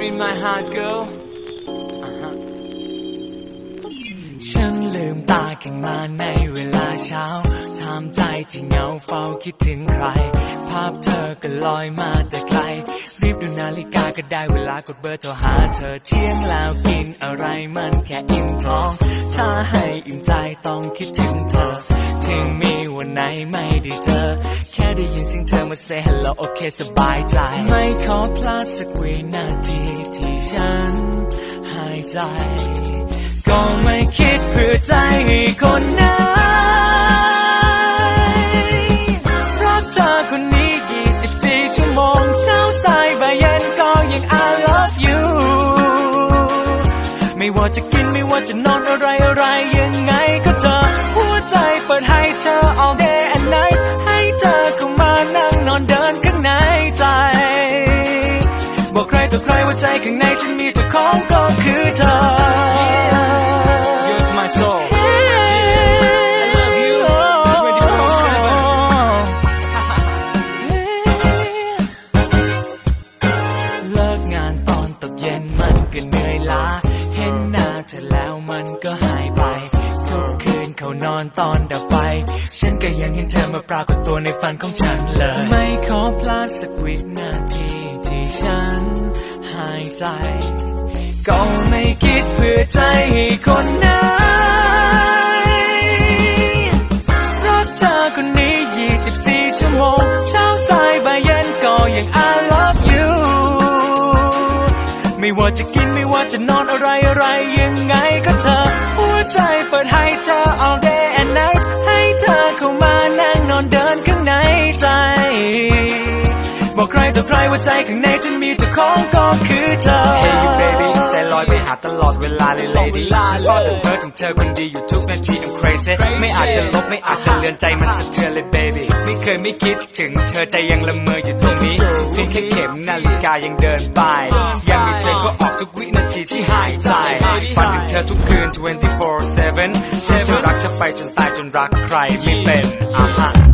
in my heart girl ฉันลืมตาขึ้นมาในเวลาเช้าทำใจที่เหงาเฝ้าคิดถึงใคร ภาพเธอก็ลอยมาแต่ไกล รีบดูนาฬิกาก็ได้เวลากดเบอร์โทรหาเธอเที่ยงแล้วกินอะไรมันแค่อิ่มท้อง ถ้าให้อิ่มใจต้องคิดถึงเธอ ถึงมี วันไหนไม่ได้เจอ แค่ได้ยินเสียงเธอมา say hello โอเคสบายใจ ไม่ขอพลาดสักวินาทีที่ฉันหายใจ ก็ไม่คิดเพื่อใจให้คนไหนรักเธอคนนี้24ชั่วโมงเช้าสายบ่ายเย็นก็ยัง I love you ไม่ว่าจะกินไม่ว่าจะนอนอะไรอะไรยังไงก็เธอ ใจเปิดให้เธอ all day and night ให้เธอเข้ามานั่งนอนเดินข้างในใจ บอกใครต่อใครว่าใจข้างในฉันมีเจ้าของก็คือเธอ You're my soul I love you เลิกงานตอนตกเย็นมันก็เหนื่อยล้า เห็นหน้าเธอแล้วมันก็ อนตอนดับไฟ ฉันก็ยังเห็นเธอมาปรากฏตัวในฝันของฉันเลย ไม่ขอพลาดสักวินาทีที่ฉันหายใจ ก็ไม่คิดเพื่อใจให้คนไหนรักเธอคนนี้ 24 ชั่วโมง เช้าสายบ่ายเย็นก็ยัง I love you ไม่ว่าจะกินไม่ว่าจะนอนอะไรอะไรยังไงก็เธอ หัวใจเปิดให้เธอ all day บอกใครต่อใครว่าใจข้างในฉันมีเจ้าของก็คือเธอ Hey you baby ใจลอยไปหาตลอดเวลาเลย lady ฉันก็ถึงเธอถึงเธอคนดีอยู่ทุกนาที I'm crazy ไม่อาจจะลบไม่อาจจะเลือนใจมันสะเทือนเลย baby ไม่เคยไม่คิดถึงเธอใจยังละเมออยู่ตรงนี้เพียงแค่เข็มนาฬิกายังเดินไปยังมีเธอก็ออกทุกวินาทีที่หายใจฝันถึงเธอทุกคืน 24/7ฉันจะรักเธอไปจนตายจนรักใครไม่เป็นอะฮะ